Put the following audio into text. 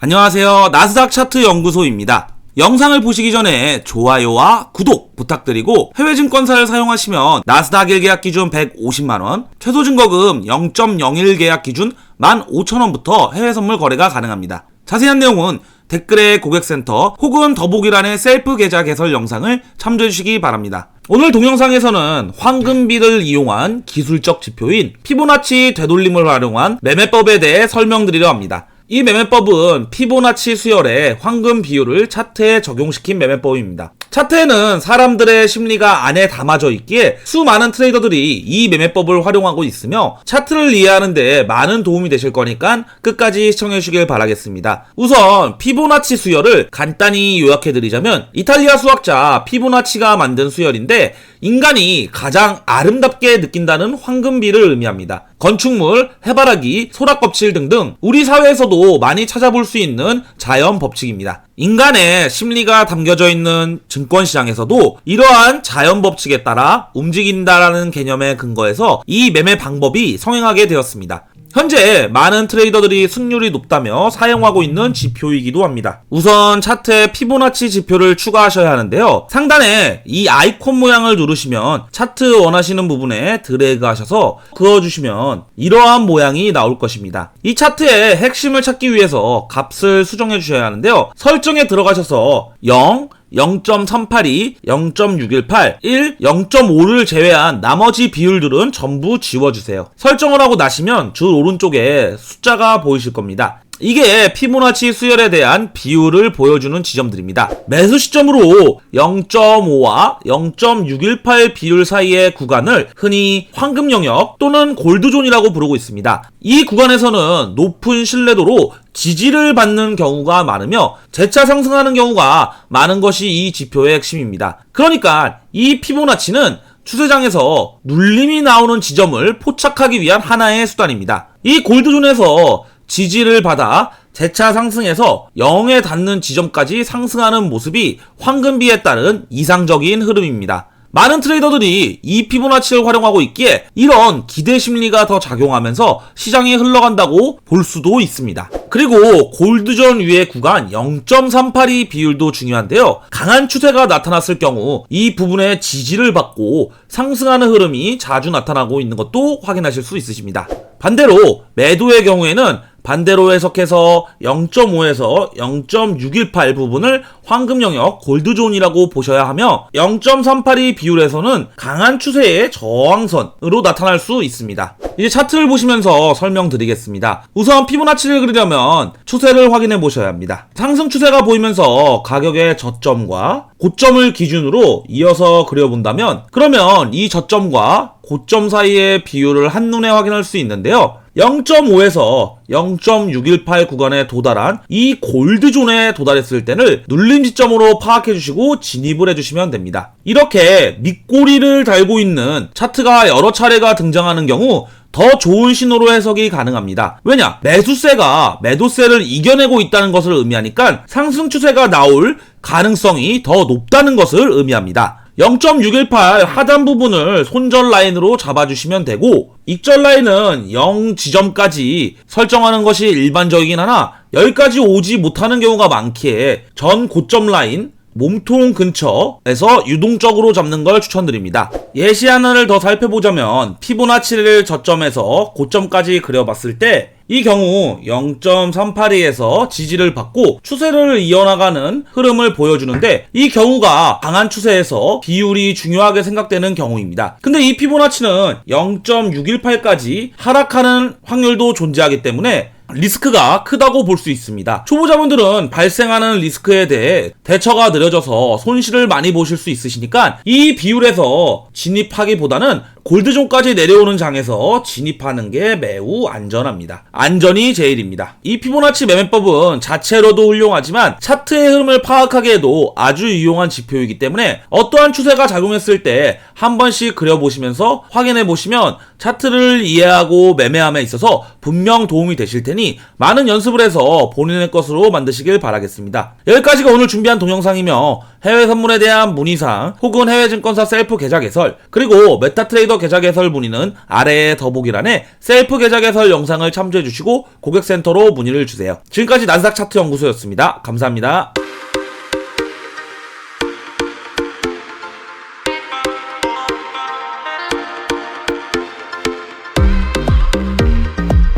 안녕하세요. 나스닥 차트 연구소입니다. 영상을 보시기 전에 좋아요와 구독 부탁드리고 해외 증권사를 사용하시면 나스닥 1계약 기준 150만원, 최소 증거금 0.01 계약 기준 15,000원부터 해외 선물 거래가 가능합니다. 자세한 내용은 댓글에 고객센터 혹은 더보기란의 셀프 계좌 개설 영상을 참조해 주시기 바랍니다. 오늘 동영상에서는 황금비를 이용한 기술적 지표인 피보나치 되돌림을 활용한 매매법에 대해 설명드리려 합니다. 이 매매법은 피보나치 수열의 황금 비율을 차트에 적용시킨 매매법입니다. 차트에는 사람들의 심리가 안에 담아져 있기에 수많은 트레이더들이 이 매매법을 활용하고 있으며 차트를 이해하는 데 많은 도움이 되실 거니까 끝까지 시청해 주시길 바라겠습니다. 우선 피보나치 수열을 간단히 요약해 드리자면 이탈리아 수학자 피보나치가 만든 수열인데 인간이 가장 아름답게 느낀다는 황금비를 의미합니다. 건축물, 해바라기, 소라껍질 등등 우리 사회에서도 많이 찾아볼 수 있는 자연 법칙입니다. 인간의 심리가 담겨져 있는 증권시장에서도 이러한 자연 법칙에 따라 움직인다라는 개념에 근거해서 이 매매 방법이 성행하게 되었습니다. 현재 많은 트레이더들이 승률이 높다며 사용하고 있는 지표이기도 합니다. 우선 차트에 피보나치 지표를 추가하셔야 하는데요. 상단에 이 아이콘 모양을 누르시면 차트 원하시는 부분에 드래그 하셔서 그어주시면 이러한 모양이 나올 것입니다. 이 차트의 핵심을 찾기 위해서 값을 수정해 주셔야 하는데요. 설정에 들어가셔서 0, 0.382, 0.618, 1, 0.5를 제외한 나머지 비율들은 전부 지워주세요. 설정을 하고 나시면 줄 오른쪽에 숫자가 보이실 겁니다. 이게 피보나치 수열에 대한 비율을 보여주는 지점들입니다. 매수 시점으로 0.5와 0.618 비율 사이의 구간을 흔히 황금 영역 또는 골드존이라고 부르고 있습니다. 이 구간에서는 높은 신뢰도로 지지를 받는 경우가 많으며 재차 상승하는 경우가 많은 것이 이 지표의 핵심입니다. 그러니까 이 피보나치는 추세장에서 눌림이 나오는 지점을 포착하기 위한 하나의 수단입니다. 이 골드존에서 지지를 받아 재차 상승해서 0에 닿는 지점까지 상승하는 모습이 황금비에 따른 이상적인 흐름입니다. 많은 트레이더들이 이 피보나치를 활용하고 있기에 이런 기대 심리가 더 작용하면서 시장이 흘러간다고 볼 수도 있습니다. 그리고 골드존 위의 구간 0.382 비율도 중요한데요. 강한 추세가 나타났을 경우 이 부분에 지지를 받고 상승하는 흐름이 자주 나타나고 있는 것도 확인하실 수 있으십니다. 반대로 매도의 경우에는 반대로 해석해서 0.5에서 0.618 부분을 황금 영역 골드존이라고 보셔야 하며 0.382 비율에서는 강한 추세의 저항선으로 나타날 수 있습니다. 이제 차트를 보시면서 설명드리겠습니다. 우선 피보나치를 그리려면 추세를 확인해 보셔야 합니다. 상승 추세가 보이면서 가격의 저점과 고점을 기준으로 이어서 그려본다면 그러면 이 저점과 고점 사이의 비율을 한눈에 확인할 수 있는데요. 0.5에서 0.618 구간에 도달한 이 골드존에 도달했을 때를 눌림 지점으로 파악해 주시고 진입을 해 주시면 됩니다. 이렇게 밑꼬리를 달고 있는 차트가 여러 차례가 등장하는 경우 더 좋은 신호로 해석이 가능합니다. 왜냐? 매수세가 매도세를 이겨내고 있다는 것을 의미하니까 상승 추세가 나올 가능성이 더 높다는 것을 의미합니다. 0.618 하단 부분을 손절 라인으로 잡아주시면 되고 익절 라인은 0 지점까지 설정하는 것이 일반적이긴 하나 여기까지 오지 못하는 경우가 많기에 전 고점 라인 몸통 근처에서 유동적으로 잡는 걸 추천드립니다. 예시 하나를 더 살펴보자면 피보나치를 저점에서 고점까지 그려봤을 때 이 경우 0.382에서 지지를 받고 추세를 이어나가는 흐름을 보여주는데 이 경우가 강한 추세에서 비율이 중요하게 생각되는 경우입니다. 근데 이 피보나치는 0.618까지 하락하는 확률도 존재하기 때문에 리스크가 크다고 볼 수 있습니다. 초보자분들은 발생하는 리스크에 대해 대처가 느려져서 손실을 많이 보실 수 있으시니까 이 비율에서 진입하기보다는 골드존까지 내려오는 장에서 진입하는 게 매우 안전합니다. 안전이 제일입니다. 이 피보나치 매매법은 자체로도 훌륭하지만 차트의 흐름을 파악하기에도 아주 유용한 지표이기 때문에 어떠한 추세가 작용했을 때 한 번씩 그려보시면서 확인해 보시면 차트를 이해하고 매매함에 있어서 분명 도움이 되실 테니 많은 연습을 해서 본인의 것으로 만드시길 바라겠습니다. 여기까지가 오늘 준비한 동영상이며 해외 선물에 대한 문의사항 혹은 해외 증권사 셀프 계좌 개설 그리고 메타트레이더 계좌 개설 문의는 아래의 더보기란에 셀프 계좌 개설 영상을 참조해 주시고 고객센터로 문의를 주세요. 지금까지 나스닥 차트 연구소였습니다. 감사합니다.